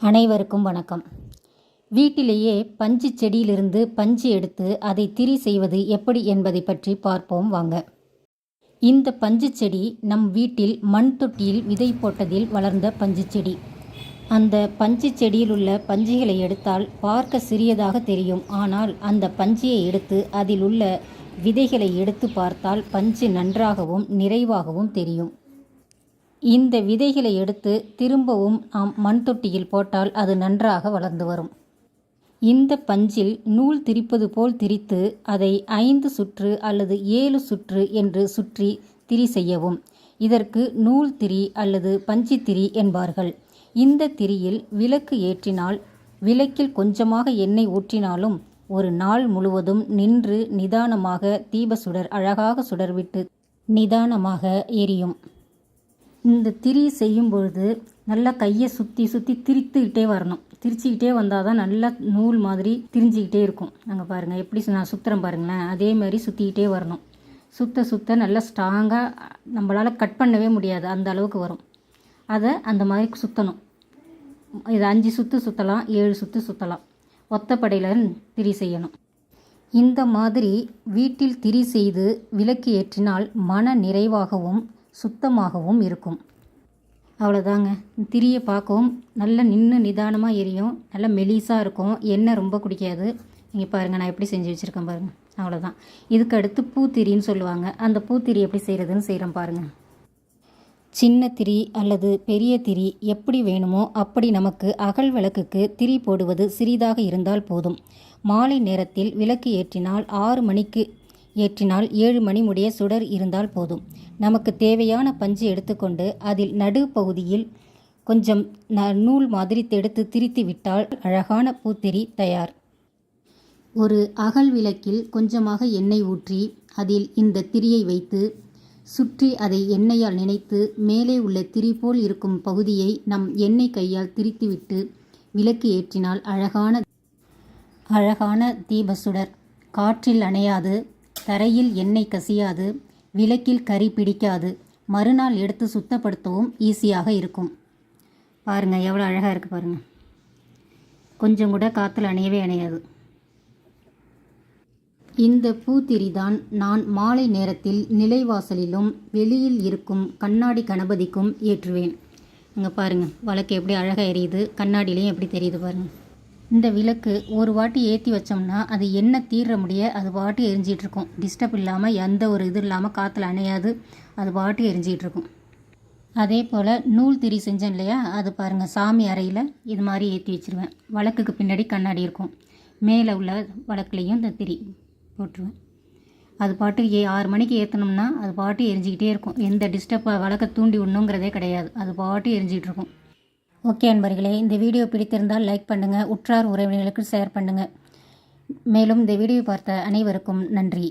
அனைவருக்கும் வணக்கம். வீட்டிலேயே பஞ்சு செடியிலிருந்து பஞ்சு எடுத்து அதை திரி செய்வது எப்படி என்பதை பற்றி பார்ப்போம் வாங்க. இந்த பஞ்சு செடி நம் வீட்டில் மண் தொட்டியில் விதை போட்டதில் வளர்ந்த பஞ்சு செடி. அந்த பஞ்சு செடியில் உள்ள பஞ்சுகளை எடுத்தால் பார்க்க சிறியதாக தெரியும். ஆனால் அந்த பஞ்சியை எடுத்து அதில் உள்ள விதைகளை எடுத்து பார்த்தால் பஞ்சு நன்றாகவும் நிறைவாகவும் தெரியும். இந்த விதைகளை எடுத்து திரும்பவும் நாம் மண் தொட்டியில் போட்டால் அது நன்றாக வளர்ந்து வரும். இந்த பஞ்சில் நூல் திரிப்பது போல் திரித்து அதை ஐந்து சுற்று அல்லது ஏழு சுற்று என்று சுற்றி திரி செய்யவும். இதற்கு நூல் திரி அல்லது பஞ்சு திரி என்பார்கள். இந்த திரியில் விளக்கு ஏற்றினால் விளக்கில் கொஞ்சமாக எண்ணெய் ஊற்றினாலும் ஒரு நாள் முழுவதும் நின்று நிதானமாக தீப சுடர் அழகாக சுடர்விட்டு நிதானமாக எரியும். இந்த திரி செய்யும் பொழுது நல்லா கையை சுற்றி சுற்றி திரித்துக்கிட்டே வரணும். திரிச்சிக்கிட்டே வந்தால் தான் நல்லா நூல் மாதிரி திரிஞ்சிக்கிட்டே இருக்கும். நாங்கள் பாருங்கள் எப்படி நான் சுற்றுறேன் பாருங்களேன். அதே மாதிரி சுற்றிக்கிட்டே வரணும். சுத்த சுத்த நல்லா ஸ்ட்ராங்காக நம்மளால் கட் பண்ணவே முடியாது. அந்த அளவுக்கு வரும். அதை அந்த மாதிரி சுற்றணும் இது அஞ்சு சுற்று சுற்றலாம் ஏழு சுற்று சுற்றலாம் ஒத்தப்படையில் திரி செய்யணும். இந்த மாதிரி வீட்டில் திரி செய்து விளக்கு ஏற்றினால் மன நிறைவாகவும் சுத்தமாகவும் இருக்கும். அவ்வளோதாங்க திரியை பார்க்கவும் நல்லா நின்று நிதானமாக எரியும். நல்லா மெலிசாக இருக்கும். எண்ணெய் ரொம்ப குடிக்காது. நீங்கள் பாருங்கள் நான் எப்படி செஞ்சு வச்சுருக்கேன் பாருங்கள் அவ்வளோதான் இதுக்கு அடுத்து பூத்திரின்னு சொல்லுவாங்க. அந்த பூத்திரி எப்படி செய்கிறதுன்னு செய்கிறேன் பாருங்கள் சின்ன திரி அல்லது பெரிய திரி எப்படி வேணுமோ அப்படி நமக்கு அகல் விளக்குக்கு திரி போடுவது சிறிதாக இருந்தால் போதும். மாலை நேரத்தில் விளக்கு ஏற்றினால் ஆறு மணிக்கு ஏற்றினால் ஏழு மணி முடிய சுடர் இருந்தால் போதும். நமக்கு தேவையான பஞ்சு எடுத்துக்கொண்டு அதில் நடு பகுதியில் கொஞ்சம் ந நூல் மாதிரி தெடுத்து திரித்து விட்டால் அழகான பூத்திரி தயார். ஒரு அகல் விளக்கில் கொஞ்சமாக எண்ணெய் ஊற்றி அதில் இந்த திரியை வைத்து சுற்றி அதை எண்ணெயால் நினைத்து மேலே உள்ள திரி போல் இருக்கும் பகுதியை நம் எண்ணெய் கையால் திரித்துவிட்டு விளக்கு ஏற்றினால் அழகான அழகான தீபசுடர் காற்றில் அணையாது தரையில் எண்ணெய் கசியாது விளக்கில் கறி பிடிக்காது மறுநாள் எடுத்து சுத்தப்படுத்தவும் ஈஸியாக இருக்கும். பாருங்கள் எவ்வளோ அழகாக இருக்குது பாருங்கள் கொஞ்சம் கூட காற்றுல அணையவே அணையாது. இந்த பூத்திரி தான் நான் மாலை நேரத்தில் நிலைவாசலிலும் வெளியில் இருக்கும் கண்ணாடி கணபதிக்கும் ஏற்றுவேன். இங்கே பாருங்கள் வழக்கு எப்படி அழகாக எரியுது கண்ணாடியிலையும் எப்படி தெரியுது பாருங்கள் இந்த விளக்கு ஒரு வாட்டி ஏற்றி வச்சோம்னா அது என்ன தீர்ற முடிய அது பாட்டு எரிஞ்சிகிட்ருக்கும் டிஸ்டர்ப் இல்லாமல் எந்த ஒரு இது இல்லாமல் காற்றுல அணையாது அது பாட்டு எரிஞ்சிகிட்ருக்கும் அதே போல் நூல் திரி செஞ்சேன் இல்லையா அது பாருங்கள் சாமி அறையில் இது மாதிரி ஏற்றி வச்சுருவேன். வழக்குக்கு பின்னாடி கண்ணாடி இருக்கும். மேலே உள்ள வழக்குலேயும் இந்த திரி போட்டுருவேன். அது பாட்டு ஏ ஆறு மணிக்கு ஏற்றினோம்னா அது பாட்டு எரிஞ்சிக்கிட்டே இருக்கும். எந்த டிஸ்டர்ப் வழக்கை தூண்டி விடணுங்கிறதே கிடையாது. அது பாட்டு எரிஞ்சிகிட்டு இருக்கும் ஓகே அன்பர்களே இந்த வீடியோ பிடித்திருந்தால் லைக் பண்ணுங்கள் உற்றார் உறவினர்களுக்கு ஷேர் பண்ணுங்கள் மேலும் இந்த வீடியோ பார்த்த அனைவருக்கும் நன்றி.